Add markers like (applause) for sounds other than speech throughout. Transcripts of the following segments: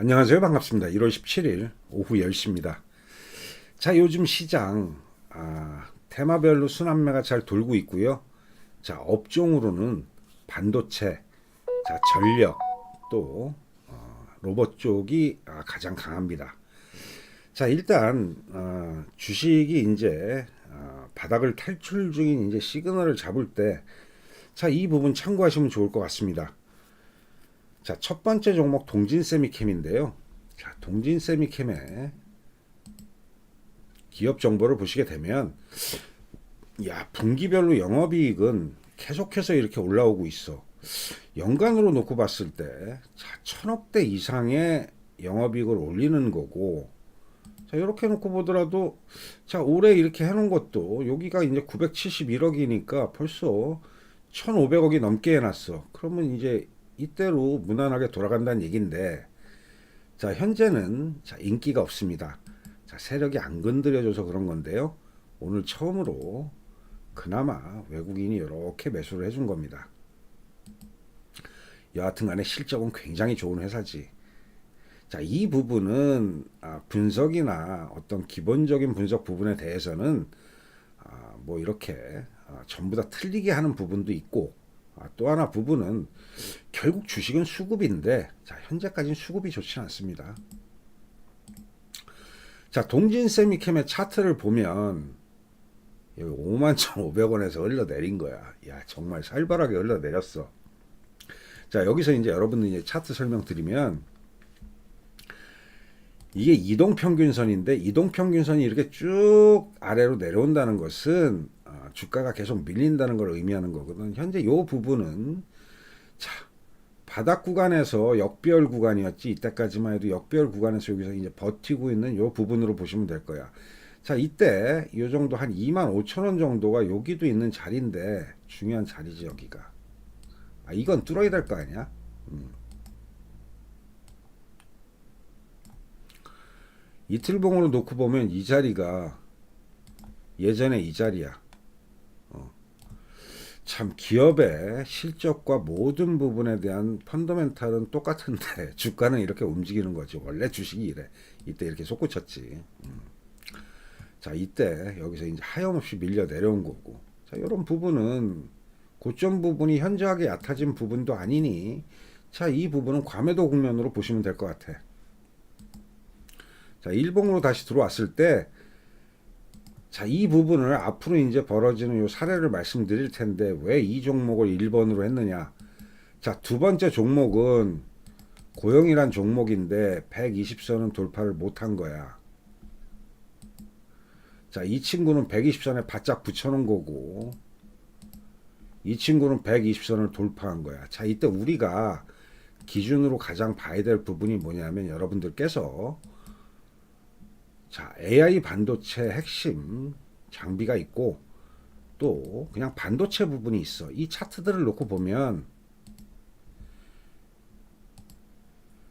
안녕하세요. 반갑습니다. 1월 17일 오후 10시입니다. 자, 요즘 시장, 아, 테마별로 순환매가 잘 돌고 있고요. 자, 업종으로는 반도체, 자, 전력, 또, 어, 로봇 쪽이 아, 가장 강합니다. 자, 일단, 어, 주식이 이제, 어, 바닥을 탈출 중인 이제 시그널을 잡을 때, 자, 이 부분 참고하시면 좋을 것 같습니다. 자, 첫 번째 종목 동진 세미캠인데요. 자, 동진 세미캠의 기업 정보를 보시게 되면 야, 분기별로 영업이익은 계속해서 이렇게 올라오고 있어. 연간으로 놓고 봤을 때 자, 천억대 이상의 영업이익을 올리는 거고 자, 이렇게 놓고 보더라도 자, 올해 이렇게 해 놓은 것도 여기가 이제 971억이니까 벌써 1,500억이 넘게 해 놨어. 그러면 이제 이때로 무난하게 돌아간다는 얘기인데, 자, 현재는 자, 인기가 없습니다. 자, 세력이 안 건드려줘서 그런 건데요. 오늘 처음으로 그나마 외국인이 이렇게 매수를 해준 겁니다. 여하튼 간에 실적은 굉장히 좋은 회사지. 자, 이 부분은 아, 분석이나 어떤 기본적인 분석 부분에 대해서는 아, 뭐 이렇게 아, 전부 다 틀리게 하는 부분도 있고 아, 또 하나 부분은 결국 주식은 수급인데 자 현재까지는 수급이 좋지 않습니다. 자 동진 세미캠의 차트를 보면 여기 51,500원에서 흘러내린 거야. 야 정말 살벌하게 흘러내렸어. 자 여기서 이제 여러분들 이제 차트 설명드리면 이게 이동평균선인데 이동평균선이 이렇게 쭉 아래로 내려온다는 것은 아, 주가가 계속 밀린다는 걸 의미하는 거거든. 현재 요 부분은 자 바닥 구간에서 역별 구간이었지 이때까지만 해도 역별 구간에서 여기서 이제 버티고 있는 요 부분으로 보시면 될 거야. 자 이때 요 정도 한 2만 5천 원 정도가 여기도 있는 자리인데 중요한 자리지 여기가. 아 이건 뚫어야 될 거 아니야? 음. 이틀봉으로 놓고 보면 이 자리가 예전에 이 자리야. 어. 참 기업의 실적과 모든 부분에 대한 펀더멘탈은 똑같은데 (laughs) 주가는 이렇게 움직이는 거지. 원래 주식이 이래. 이때 이렇게 솟구쳤지. 음. 자 이때 여기서 이제 하염없이 밀려 내려온 거고. 자 이런 부분은 고점 부분이 현저하게 얕아진 부분도 아니니 자 이 부분은 과매도 국면으로 보시면 될 것 같아. 자, 일봉으로 다시 들어왔을 때, 자, 이 부분을 앞으로 이제 벌어지는 요 사례를 말씀드릴 텐데, 왜 이 종목을 1번으로 했느냐. 자, 두 번째 종목은 고용이란 종목인데, 120선은 돌파를 못한 거야. 자, 이 친구는 120선에 바짝 붙여놓은 거고, 이 친구는 120선을 돌파한 거야. 자, 이때 우리가 기준으로 가장 봐야 될 부분이 뭐냐면, 여러분들께서 자, AI 반도체 핵심 장비가 있고 또 그냥 반도체 부분이 있어. 이 차트들을 놓고 보면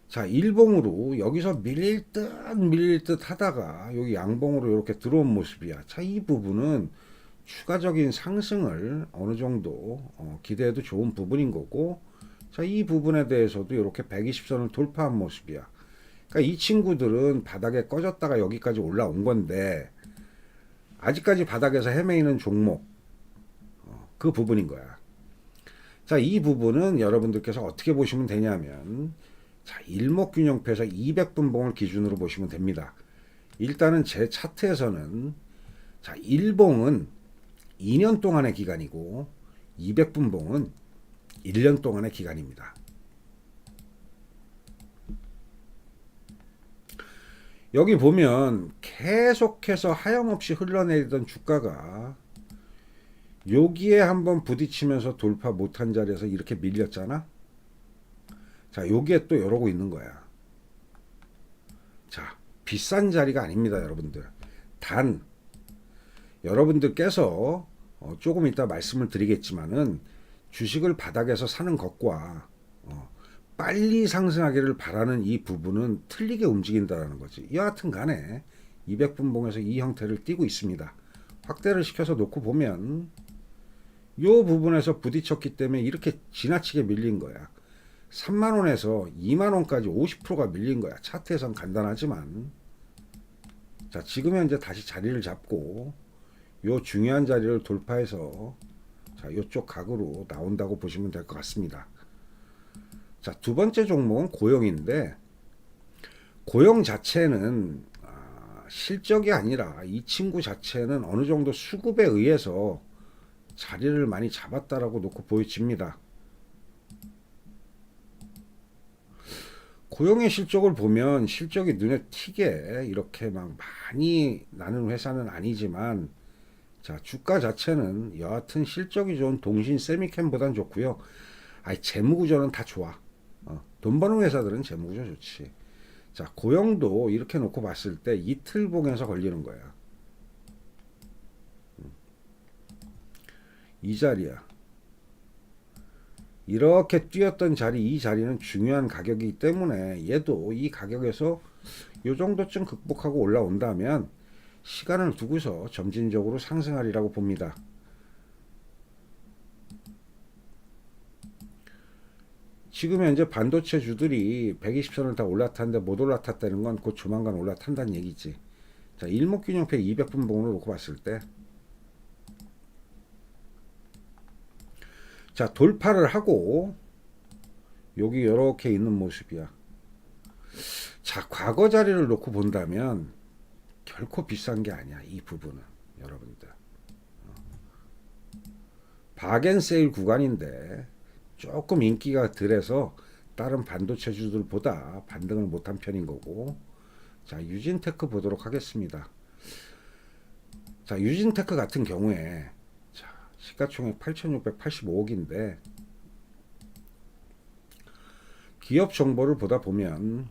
자, 일봉으로 여기서 밀릴 듯 밀릴 듯 하다가 여기 양봉으로 이렇게 들어온 모습이야. 자, 이 부분은 추가적인 상승을 어느 정도 어, 기대해도 좋은 부분인 거고 자, 이 부분에 대해서도 이렇게 120선을 돌파한 모습이야. 그러니까 이 친구들은 바닥에 꺼졌다가 여기까지 올라온 건데 아직까지 바닥에서 헤매이는 종목 어, 그 부분인 거야. 자, 이 부분은 여러분들께서 어떻게 보시면 되냐면 자, 일목균형표에서 200분봉을 기준으로 보시면 됩니다. 일단은 제 차트에서는 자, 일봉은 2년 동안의 기간이고 200분봉은 1년 동안의 기간입니다. 여기 보면 계속해서 하염없이 흘러내리던 주가가 여기에 한번 부딪히면서 돌파 못한 자리에서 이렇게 밀렸잖아. 자, 여기에 또 이러고 있는 거야. 자, 비싼 자리가 아닙니다, 여러분들. 단 여러분들께서 어, 조금 이따 말씀을 드리겠지만은 주식을 바닥에서 사는 것과 어, 빨리 상승하기를 바라는 이 부분은 틀리게 움직인다는 거지. 여하튼 간에 200분봉에서 이 형태를 띠고 있습니다. 확대를 시켜서 놓고 보면 이 부분에서 부딪혔기 때문에 이렇게 지나치게 밀린 거야. 3만 원에서 2만 원까지 50%가 밀린 거야. 차트에선 간단하지만 자 지금 현재 다시 자리를 잡고 요 중요한 자리를 돌파해서 자 요쪽 각으로 나온다고 보시면 될 것 같습니다. 자 두 번째 종목은 고용인데 고용 자체는 아, 실적이 아니라 이 친구 자체는 어느 정도 수급에 의해서 자리를 많이 잡았다라고 놓고 보여집니다. 고용의 실적을 보면 실적이 눈에 튀게 이렇게 막 많이 나는 회사는 아니지만 자 주가 자체는 여하튼 실적이 좋은 동신 세미캠보단 좋고요. 아니 재무구조는 다 좋아. 어, 돈 버는 회사들은 재무구조 좋지. 자 고용도 이렇게 놓고 봤을 때 이틀 봉에서 걸리는 거야. 음. 이 자리야. 이렇게 뛰었던 자리 이 자리는 중요한 가격이기 때문에 얘도 이 가격에서 요 정도쯤 극복하고 올라온다면 시간을 두고서 점진적으로 상승하리라고 봅니다. 지금 현재 반도체 주들이 120선을 다 올라탔는데 못 올라탔다는 건 곧 조만간 올라탄다는 얘기지. 자, 일목균형표 200분 봉으로 놓고 봤을 때 자, 돌파를 하고 여기 이렇게 있는 모습이야. 자, 과거 자리를 놓고 본다면 결코 비싼 게 아니야. 이 부분은 여러분들. 어. 바겐 세일 구간인데 조금 인기가 덜해서 다른 반도체주들보다 반등을 못한 편인 거고. 자, 유진테크 보도록 하겠습니다. 자, 유진테크 같은 경우에 자, 시가총액 8,685억인데 기업 정보를 보다 보면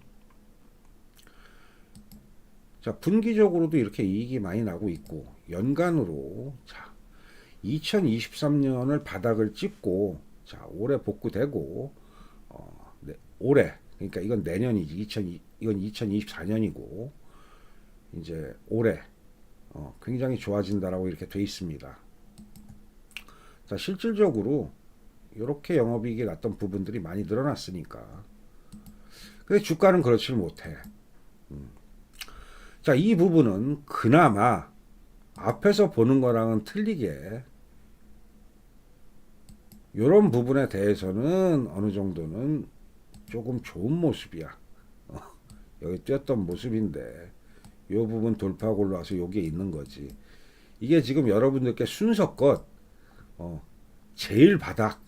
자, 분기적으로도 이렇게 이익이 많이 나고 있고 연간으로 자, 2023년을 바닥을 찍고 자, 올해 복구되고 어, 네, 올해 그러니까 이건 내년이지 2002, 이건 2024년이고 이제 올해 어, 굉장히 좋아진다라고 이렇게 돼 있습니다. 자, 실질적으로 이렇게 영업이익이 났던 부분들이 많이 늘어났으니까. 근데 주가는 그렇지 못해. 음. 자, 이 부분은 그나마 앞에서 보는 거랑은 틀리게 이런 부분에 대해서는 어느 정도는 조금 좋은 모습이야. 어, 여기 뛰었던 모습인데 이 부분 돌파하고 올라와서 여기에 있는 거지. 이게 지금 여러분들께 순서껏 어, 제일 바닥,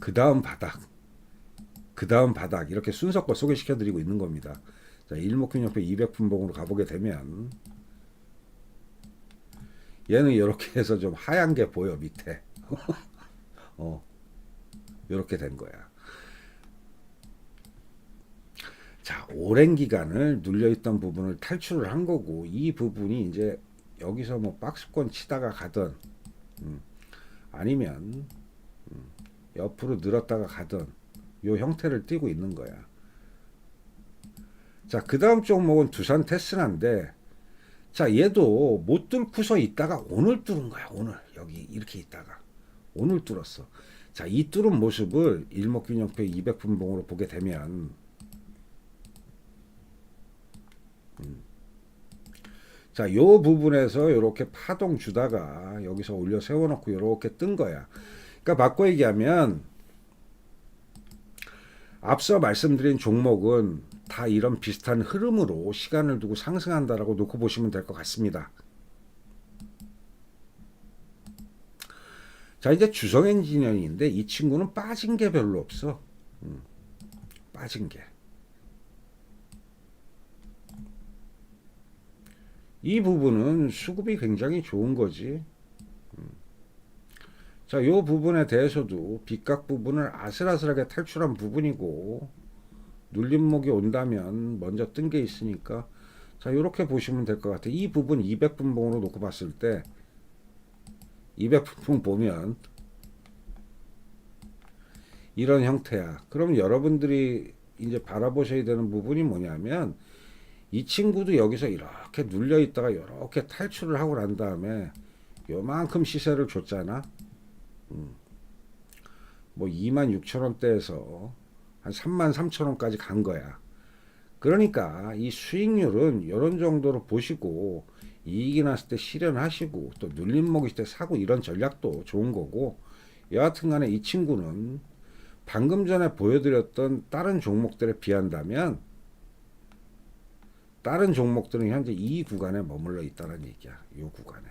그 다음 바닥, 그 다음 바닥 이렇게 순서껏 소개시켜 드리고 있는 겁니다. 자, 일목균형표 200분봉으로 가보게 되면 얘는 이렇게 해서 좀 하얀 게 보여 밑에. (laughs) 어, 이렇게 된 거야. 자, 오랜 기간을 눌려있던 부분을 탈출을 한 거고 이 부분이 이제 여기서 뭐 박스권 치다가 가던 음, 아니면 음, 옆으로 늘었다가 가던 요 형태를 띠고 있는 거야. 자, 그 다음 종목은 두산 테스라인데 자, 얘도 못 뚫고서 있다가 오늘 뚫은 거야. 오늘 여기 이렇게 있다가 오늘 뚫었어. 자, 이 뚫은 모습을 일목균형표 200분봉으로 보게 되면 음. 자, 요 부분에서 이렇게 파동 주다가 여기서 올려 세워놓고 이렇게 뜬 거야. 그러니까 바꿔 얘기하면 앞서 말씀드린 종목은 다 이런 비슷한 흐름으로 시간을 두고 상승한다라고 놓고 보시면 될 것 같습니다. 자 이제 주성 엔지니어인데 이 친구는 빠진 게 별로 없어. 음, 빠진 게. 이 부분은 수급이 굉장히 좋은 거지. 음. 자, 요 부분에 대해서도 빗각 부분을 아슬아슬하게 탈출한 부분이고 눌림목이 온다면 먼저 뜬 게 있으니까 자, 요렇게 보시면 될 것 같아요. 이 부분 200분봉으로 놓고 봤을 때 200분봉 보면 이런 형태야. 그럼 여러분들이 이제 바라보셔야 되는 부분이 뭐냐면 이 친구도 여기서 이렇게 눌려 있다가 이렇게 탈출을 하고 난 다음에 요만큼 시세를 줬잖아. 음. 뭐 2만 6천 원대에서 한 3만 3천 원까지 간 거야. 그러니까 이 수익률은 이런 정도로 보시고 이익이 났을 때 실현하시고 또 눌림 먹일 때 사고 이런 전략도 좋은 거고 여하튼 간에 이 친구는 방금 전에 보여드렸던 다른 종목들에 비한다면 다른 종목들은 현재 이 구간에 머물러 있다는 얘기야. 이 구간에.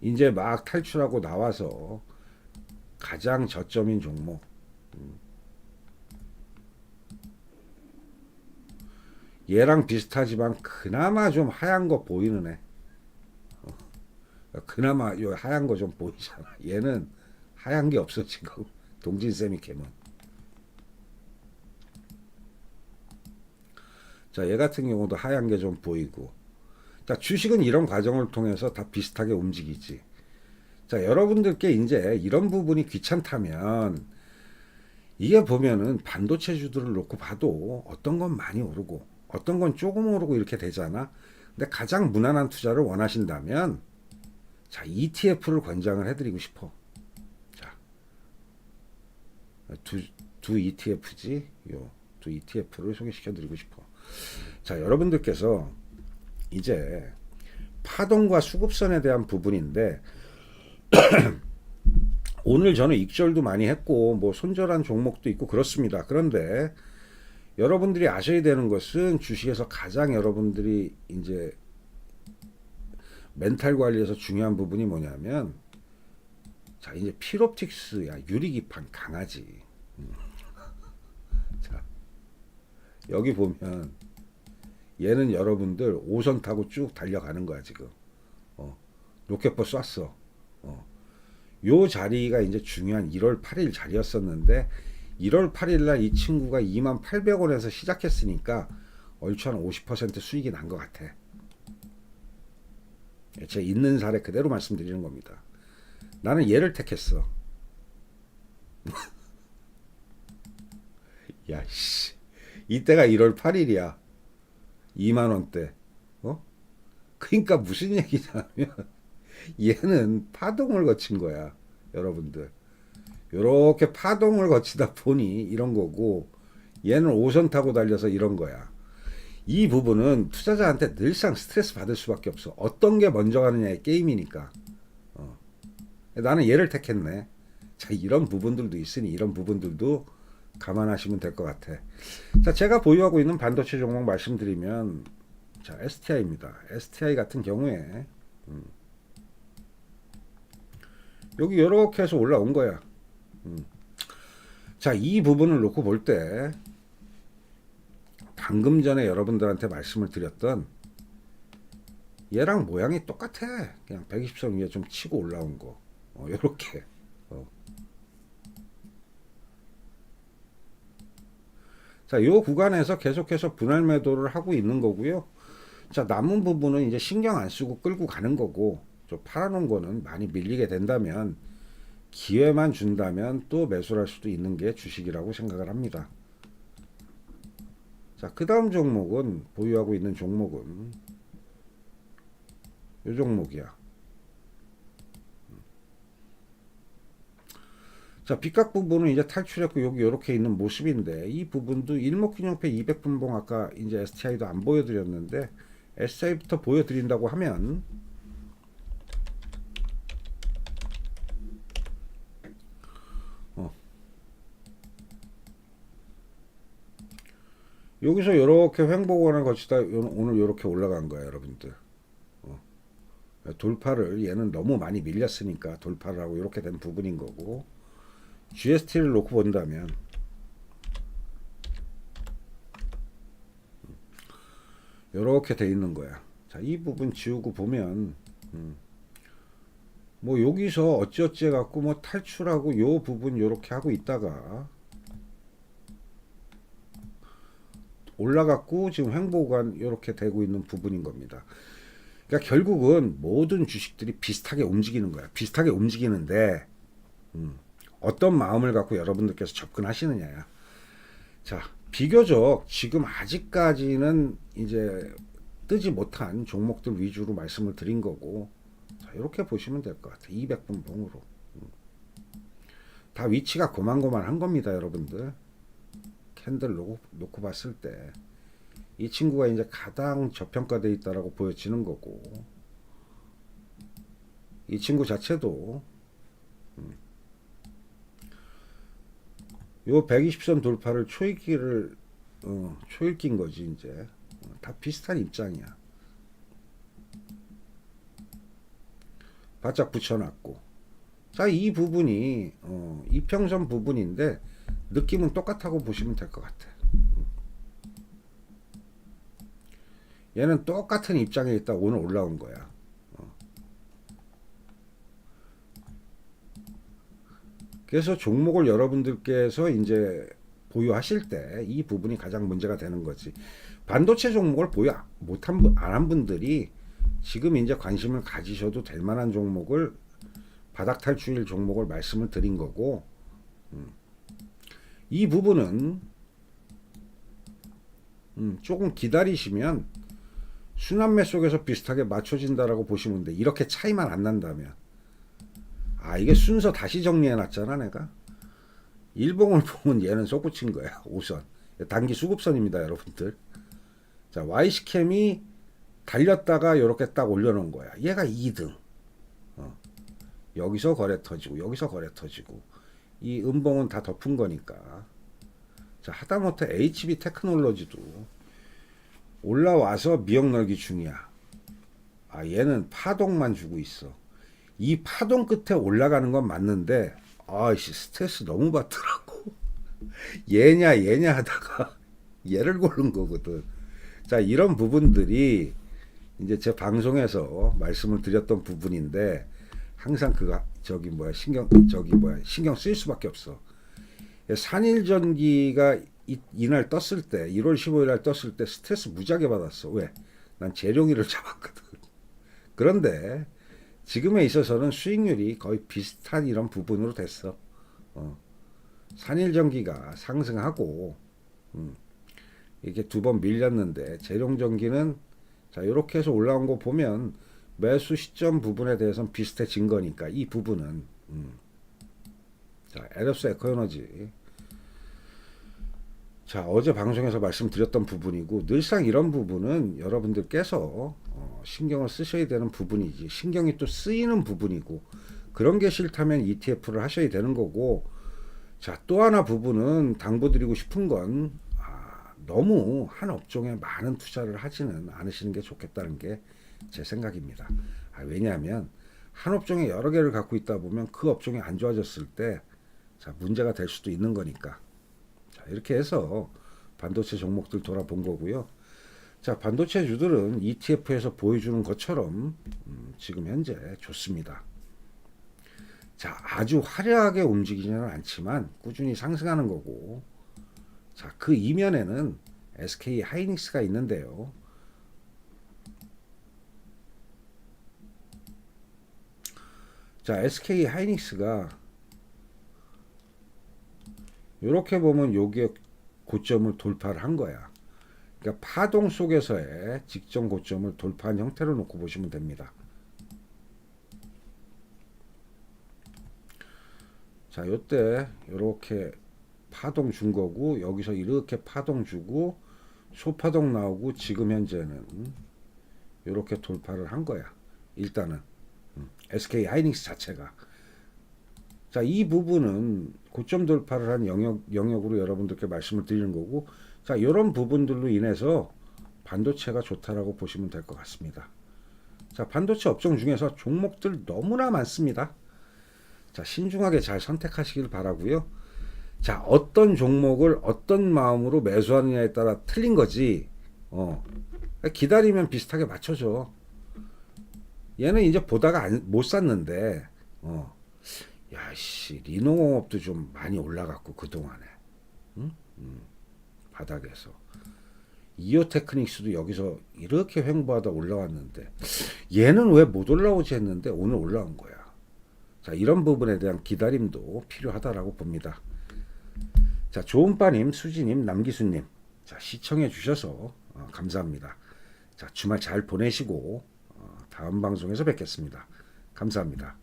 이제 막 탈출하고 나와서 가장 저점인 종목. 얘랑 비슷하지만 그나마 좀 하얀 거 보이는 애. 어. 그나마 요 하얀 거 좀 보이잖아. 얘는 하얀 게 없어 지금. (laughs) 동진 쌤이 캐면. 자, 얘 같은 경우도 하얀 게 좀 보이고. 자, 주식은 이런 과정을 통해서 다 비슷하게 움직이지. 자, 여러분들께 이제 이런 부분이 귀찮다면 이게 보면은 반도체주들을 놓고 봐도 어떤 건 많이 오르고 어떤 건 조금 오르고 이렇게 되잖아. 근데 가장 무난한 투자를 원하신다면 자, ETF를 권장을 해드리고 싶어. 자, 두, 두 ETF지. 요, 두 ETF를 소개시켜드리고 싶어. 자, 여러분들께서 이제 파동과 수급선에 대한 부분인데 (clears throat) 오늘 저는 익절도 많이 했고 뭐 손절한 종목도 있고 그렇습니다. 그런데 여러분들이 아셔야 되는 것은 주식에서 가장 여러분들이 이제 멘탈 관리에서 중요한 부분이 뭐냐면 자 이제 필옵틱스야 유리기판 강하지. 음. (laughs) 자 여기 보면 얘는 여러분들 5선 타고 쭉 달려가는 거야 지금. 어, 로켓포 쐈어. 어. 요 자리가 이제 중요한 1월 8일 자리였었는데 1월 8일 날 이 친구가 2만 800원에서 시작했으니까 얼추 한 50% 수익이 난 것 같아. 제 있는 사례 그대로 말씀드리는 겁니다. 나는 얘를 택했어. (laughs) 야, 씨. 이때가 1월 8일이야. 2만 원대. 어? 그러니까 무슨 얘기냐면 (laughs) 얘는 파동을 거친 거야. 여러분들. 요렇게 파동을 거치다 보니 이런 거고 얘는 오선 타고 달려서 이런 거야. 이 부분은 투자자한테 늘상 스트레스 받을 수밖에 없어. 어떤 게 먼저 가느냐의 게임이니까. 어. 나는 얘를 택했네. 자, 이런 부분들도 있으니 이런 부분들도 감안하시면 될 것 같아. 자, 제가 보유하고 있는 반도체 종목 말씀드리면 자, STI입니다. STI 같은 경우에 음. 여기 이렇게 해서 올라온 거야. 음. 자, 이 부분을 놓고 볼 때 방금 전에 여러분들한테 말씀을 드렸던 얘랑 모양이 똑같아. 그냥 120선 위에 좀 치고 올라온 거. 어, 요렇게. 어. 자, 요 구간에서 계속해서 분할 매도를 하고 있는 거고요. 자, 남은 부분은 이제 신경 안 쓰고 끌고 가는 거고, 저 팔아놓은 거는 많이 밀리게 된다면, 기회만 준다면 또 매수를 할 수도 있는 게 주식이라고 생각을 합니다. 자, 그 다음 종목은, 보유하고 있는 종목은, 요 종목이야. 자, 빗각 부분은 이제 탈출했고 여기 이렇게 있는 모습인데 이 부분도 일목균형표 200분봉 아까 이제 STI도 안 보여드렸는데 STI부터 보여드린다고 하면 여기서 이렇게 횡보원을 거치다 요- 오늘 이렇게 올라간 거야 여러분들 어. 돌파를 얘는 너무 많이 밀렸으니까 돌파를 하고 이렇게 된 부분인 거고 GST를 놓고 본다면 이렇게 돼 있는 거야. 자, 이 부분 지우고 보면 음, 뭐 여기서 어찌어찌 갖고 뭐 탈출하고 요 부분 요렇게 하고 있다가 올라갔고 지금 횡보관 요렇게 되고 있는 부분인 겁니다. 그러니까 결국은 모든 주식들이 비슷하게 움직이는 거야. 비슷하게 움직이는데 음, 어떤 마음을 갖고 여러분들께서 접근하시느냐야. 자, 비교적 지금 아직까지는 이제 뜨지 못한 종목들 위주로 말씀을 드린 거고, 자, 이렇게 보시면 될 것 같아요. 200분 봉으로. 음. 다 위치가 고만고만한 겁니다, 여러분들. 캔들 놓고, 놓고 봤을 때 이 친구가 이제 가장 저평가돼 있다라고 보여지는 거고 이 친구 자체도 음, 요 120선 돌파를 초읽기를 어, 초읽기인 거지 이제 어, 다 비슷한 입장이야. 바짝 붙여놨고 자 이 부분이 어, 이평선 부분인데 느낌은 똑같다고 보시면 될 것 같아. 얘는 똑같은 입장에 있다 오늘 올라온 거야. 어. 그래서 종목을 여러분들께서 이제 보유하실 때 이 부분이 가장 문제가 되는 거지. 반도체 종목을 보유 못한 분, 안 한 분들이 지금 이제 관심을 가지셔도 될 만한 종목을 바닥 탈출일 종목을 말씀을 드린 거고, 음. 이 부분은 음, 조금 기다리시면 순환매 속에서 비슷하게 맞춰진다라고 보시면 돼. 이렇게 차이만 안 난다면. 아, 이게 순서 다시 정리해 놨잖아, 내가. 일봉을 (laughs) 보면 얘는 솟구친 거야, 5선. 단기 수급선입니다, 여러분들. 자, Y스캠이 달렸다가 이렇게 딱 올려놓은 거야. 얘가 2등. 어. 여기서 거래 터지고, 여기서 거래 터지고. 이 음봉은 다 덮은 거니까. 자, 하다못해 HB 테크놀로지도 올라와서 미역 넓기 중이야. 아, 얘는 파동만 주고 있어. 이 파동 끝에 올라가는 건 맞는데, 아이씨, 스트레스 너무 받더라고. (laughs) 얘냐, 얘냐 하다가 (laughs) 얘를 고른 거거든. 자, 이런 부분들이 이제 제 방송에서 말씀을 드렸던 부분인데, 항상 그가, 저기 뭐야, 신경, 저기 뭐야, 신경 쓸 수밖에 없어. 산일전기가 이, 이날 떴을 때 1월 15일 날 떴을 때 스트레스 무지하게 받았어. 왜? 난 재룡이를 (laughs) 잡았거든. 그런데 지금에 있어서는 수익률이 거의 비슷한 이런 부분으로 됐어. 어. 산일전기가 상승하고 음. 이게 두 번 밀렸는데 재룡전기는 자 이렇게 해서 올라온 거 보면 매수 시점 부분에 대해서는 비슷해진 거니까 이 부분은 음. 자 에럽스 에코에너지 자, 어제 방송에서 말씀드렸던 부분이고 늘상 이런 부분은 여러분들께서 어, 신경을 쓰셔야 되는 부분이지 신경이 또 쓰이는 부분이고 그런 게 싫다면 ETF를 하셔야 되는 거고 자, 또 하나 부분은 당부드리고 싶은 건 아, 너무 한 업종에 많은 투자를 하지는 않으시는 게 좋겠다는 게 제 생각입니다. 아, 왜냐하면 한 업종에 여러 개를 갖고 있다 보면 그 업종이 안 좋아졌을 때 자, 문제가 될 수도 있는 거니까 자, 이렇게 해서 반도체 종목들 돌아본 거고요. 자, 반도체 주들은 ETF에서 보여주는 것처럼 음, 지금 현재 좋습니다. 자, 아주 화려하게 움직이지는 않지만 꾸준히 상승하는 거고. 자, 그 이면에는 SK 하이닉스가 있는데요. 자, SK 하이닉스가 이렇게 보면 여기에 고점을 돌파를 한 거야. 그러니까 파동 속에서의 직전 고점을 돌파한 형태로 놓고 보시면 됩니다. 자, 요때 이렇게 파동 준 거고 여기서 이렇게 파동 주고 소파동 나오고 지금 현재는 이렇게 돌파를 한 거야. 일단은 음, SK 하이닉스 자체가 자, 이 부분은 고점 돌파를 한 영역, 영역으로 여러분들께 말씀을 드리는 거고, 자, 이런 부분들로 인해서 반도체가 좋다라고 보시면 될 것 같습니다. 자, 반도체 업종 중에서 종목들 너무나 많습니다. 자, 신중하게 잘 선택하시길 바라고요. 자, 어떤 종목을 어떤 마음으로 매수하느냐에 따라 틀린 거지. 어. 기다리면 비슷하게 맞춰줘. 얘는 이제 보다가 안, 못 샀는데, 어. 야씨 리노공업도 좀 많이 올라갔고 그 동안에 응? 응. 바닥에서 이오테크닉스도 여기서 이렇게 횡보하다 올라왔는데 얘는 왜 못 올라오지 했는데 오늘 올라온 거야. 자 이런 부분에 대한 기다림도 필요하다라고 봅니다. 자 좋은빠님, 수지님, 남기수님 자 시청해 주셔서 어, 감사합니다. 자 주말 잘 보내시고 어, 다음 방송에서 뵙겠습니다. 감사합니다.